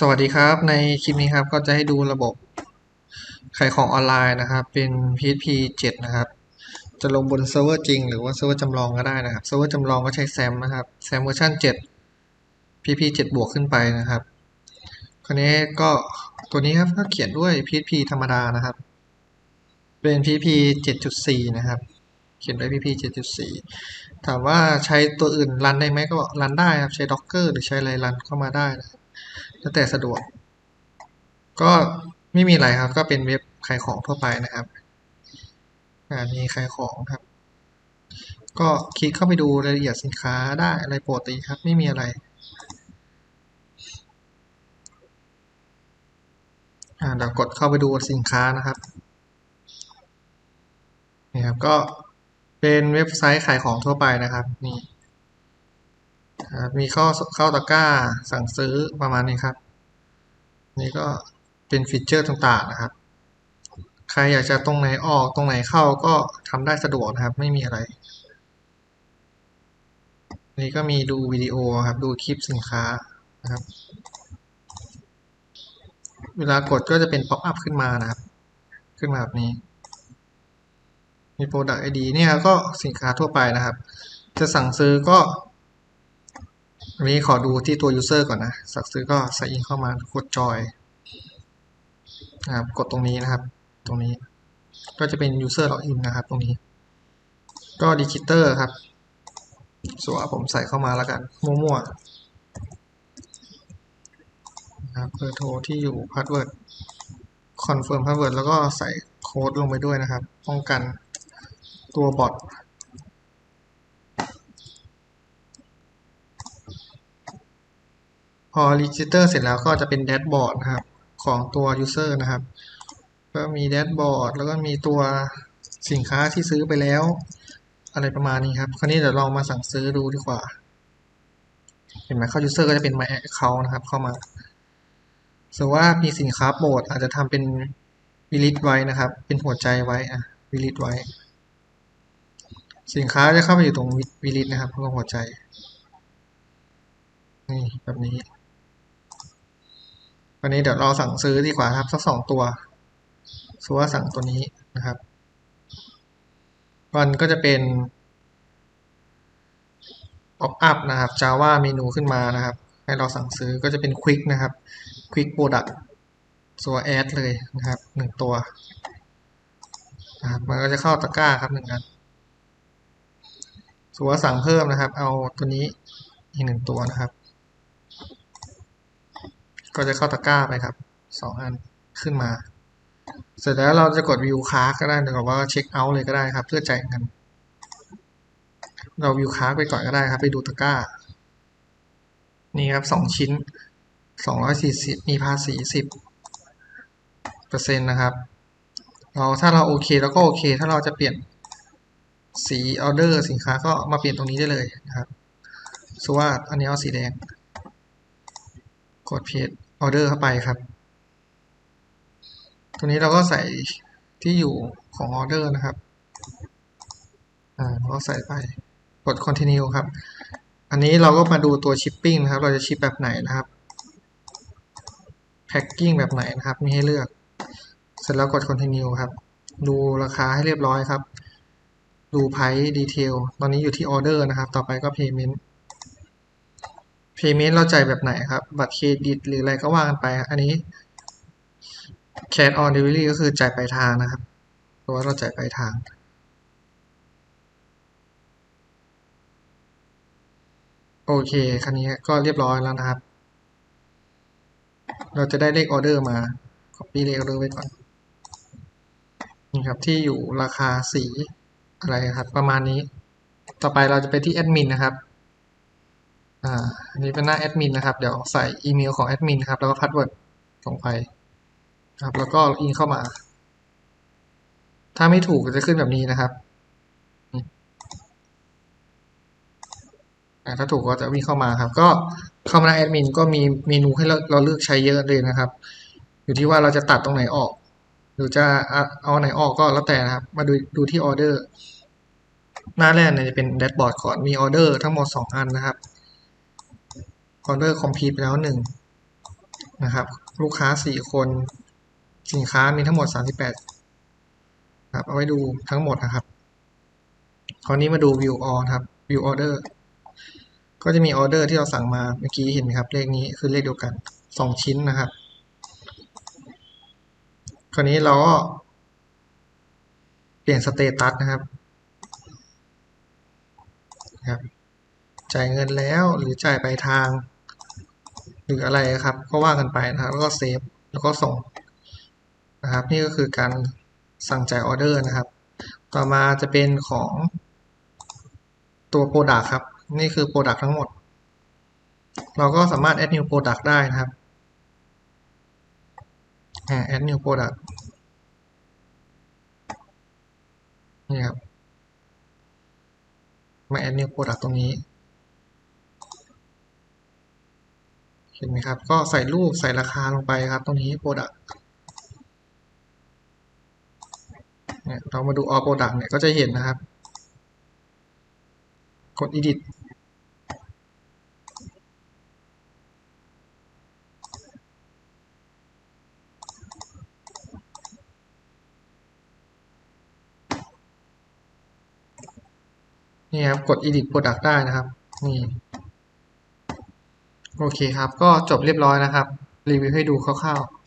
สวัสดีครับ ในคลิปนี้ครับก็จะให้ดูระบบขายของออนไลน์นะครับ เป็น PHP 7 นะครับ จะลงบนเซิร์ฟเวอร์จริง หรือว่าเซิร์ฟเวอร์จำลองก็ได้นะครับเซิร์ฟเวอร์จำลองก็ใช้แซมนะครับแซมเวอร์ชัน7 PHP 7 บวกขึ้นไปนะครับคราวนี้ก็ตัวนี้ครับก็เขียนด้วย PHP ธรรมดานะครับ เป็น PHP 7.4 นะครับ เขียนด้วย PHP 7.4 ถามว่าใช้ตัวอื่นรันได้ไหมก็รันได้ครับใช้ Docker หรือใช้อะไรรันเข้ามาได้นะครับ แล้วแต่สะดวก ก็ไม่มีอะไรครับ ก็เป็นเว็บขายของทั่วไปนะครับอ่ามีขายของครับ ก็คลิกเข้าไปดูรายละเอียดสินค้าได้อะไรปกติครับ ไม่มีอะไรอ่าเดี๋ยวกดเข้าไปดูสินค้านะครับนี่ครับก็เป็นเว็บไซต์ขายของทั่วไปนะครับนี่มีเข้าเข้าตะกร้าสั่งซื้อประมาณนี้ครับ นี่ก็เป็นฟีเจอร์ต่างๆนะครับ ใครอยากจะตรงไหนออกตรงไหนเข้าก็ทำได้สะดวกนะครับ ไม่มีอะไร นี่ก็มีดูวิดีโอครับ ดูคลิปสินค้านะครับ เวลากดก็จะเป็นป๊อปอัพขึ้นมานะครับ ขึ้นมาแบบนี้ มี Product ID เนี่ยก็สินค้าทั่วไปนะครับ จะสั่งซื้อก็ อันนี้ขอดูที่ตัว user ก่อนนะ สั่งซื้อก็ใส่อินเข้ามากดจอยนะครับกดตรงนี้นะครับ ตรงนี้ ก็จะเป็น user login นะครับ ตรงนี้ ก็ดิจิเตอร์ครับส่วนผมใส่เข้ามาแล้วกัน มั่วๆนะครับเบอร์โทรที่อยู่พาสเวิร์ดคอนเฟิร์มพาสเวิร์ดแล้วก็ใส่โค้ดลงไปด้วยนะครับ ป้องกันตัวบอท พอ register เสร็จแล้วก็จะเป็นแดชบอร์ดนะครับ ของตัว user นะครับ ก็มีแดชบอร์ดแล้วก็มีตัวสินค้าที่ซื้อไปแล้ว อะไรประมาณนี้ครับ คราวนี้เดี๋ยวลองมาสั่งซื้อดูดีกว่า เห็นไหมเข้า user ก็จะเป็น my account นะครับ เข้ามาสมมติว่ามีสินค้าโปรดอาจจะทำเป็นวิลิตไว้นะครับ เป็นหัวใจไว้อะวิลิตไว้ สินค้าจะเข้าไปอยู่ตรงวิลิตนะครับตรงหัวใจ นี่แบบนี้ วันนี้เดี๋ยวเราสั่งซื้อดีกว่าครับสักสองตัวสมมติว่าสั่งตัวนี้นะครับมันก็จะเป็น pop up นะครับ Java เมนูขึ้นมานะครับ ให้เราสั่งซื้อก็จะเป็น quick นะครับ quick product ตัว add เลยนะครับหนึ่งตัวนะครับมันก็จะเข้าตะกร้าครับหนึ่งอันสมมติว่าสั่งเพิ่มนะครับ เอาตัวนี้อีกหนึ่งตัวนะครับ ก็จะเข้าตะกร้าไปครับสองอันขึ้นมา เสร็จแล้วเราจะกดวิวค้าก็ได้หรือว่าเช็คเอาท์เลยก็ได้ครับ เพื่อจ่ายเงินเราวิวค้าไปก่อนก็ได้ครับ ไปดูตะกร้า นี่ครับสองชิ้นสองร้อยสี่สิบมีภาษีสิบเปอร์เซ็นต์นะครับ เราถ้าเราโอเคแล้วก็โอเค ถ้าเราจะเปลี่ยนสีออเดอร์สินค้าก็มาเปลี่ยนตรงนี้ได้เลยนะครับสมมติว่าอันนี้เอาสีแดง กดเพจ ออเดอร์เข้าไปครับ ตัวนี้เราก็ใส่ที่อยู่ของออเดอร์นะครับ อ่าเราก็ใส่ไป กด continue ครับ อันนี้เราก็มาดูตัว shipping นะครับ เราจะชิปแบบไหนนะครับ packing แบบไหนนะครับ มีให้เลือก เสร็จแล้วกด continue ครับ ดูราคาให้เรียบร้อยครับ ดู price detail ตอนนี้อยู่ที่ order นะครับ ต่อไปก็ payment payment เราจ่ายแบบไหนครับ บัตรเครดิตหรืออะไรก็ว่ากันไป อันนี้ cash on delivery ก็คือจ่ายปลายทางนะครับเพราะว่าเราจ่ายปลายทางโอเคคันนี้ก็เรียบร้อยแล้วนะครับ เราจะได้เลขออเดอร์มา copy เลขออเดอร์ไว้ก่อนนี่ครับที่อยู่ราคาสีอะไรครับ ประมาณนี้ ต่อไปเราจะไปที่แอดมินนะครับ อ่าอันนี้เป็นหน้าแอดมินนะครับ เดี๋ยวใส่อีเมลของแอดมินครับ แล้วก็พาสเวิร์ดลงไปครับ แล้วก็อินเข้ามา ถ้าไม่ถูกจะขึ้นแบบนี้นะครับถ้าถูกก็จะวิ่งเข้ามาครับ ก็เข้ามาในแอดมินก็มีเมนูให้เราเราเลือกใช้เยอะเลยนะครับ อยู่ที่ว่าเราจะตัดตรงไหนออก หรือจะเอาไหนออกก็แล้วแต่นะครับ มาดูดูที่ออเดอร์ หน้าแรกเนี่ยจะเป็นแดชบอร์ดก่อนมีออเดอร์ทั้งหมด 2 อันนะครับ ออเดอร์คอมพลีทไปแล้วหนึ่งนะครับลูกค้าสี่คนสินค้ามีทั้งหมดสามสิบแปดครับเอาไว้ดูทั้งหมดนะครับคราวนี้มาดู view all ครับ view order ก็จะมีออเดอร์ที่เราสั่งมาเมื่อกี้เห็นไหมครับ เลขนี้คือเลขเดียวกันสองชิ้นนะครับ คราวนี้เราก็เปลี่ยนสเตตัสนะครับครับจ่ายเงินแล้วหรือจ่ายไปลายทาง หรืออะไรครับ ก็ว่ากันไปนะครับ แล้วก็เซฟแล้วก็ส่งนะครับ นี่ก็คือการสั่งจ่ายออเดอร์นะครับ ต่อมาจะเป็นของตัว Product ครับ นี่คือ Product ทั้งหมด เราก็สามารถ add new product ได้นะครับ add new product นี่ครับ มา add new product ตรงนี้ เห็นไหมครับ ก็ใส่รูปใส่ราคาลงไปครับ ตรงนี้ product เนี่ยเรามาดู all product เนี่ยก็จะเห็นนะครับ กด edit นี่ครับ กด edit product ได้นะครับ นี่ โอเคครับ ก็จบเรียบร้อยนะครับ รีวิวให้ดูคร่าวๆ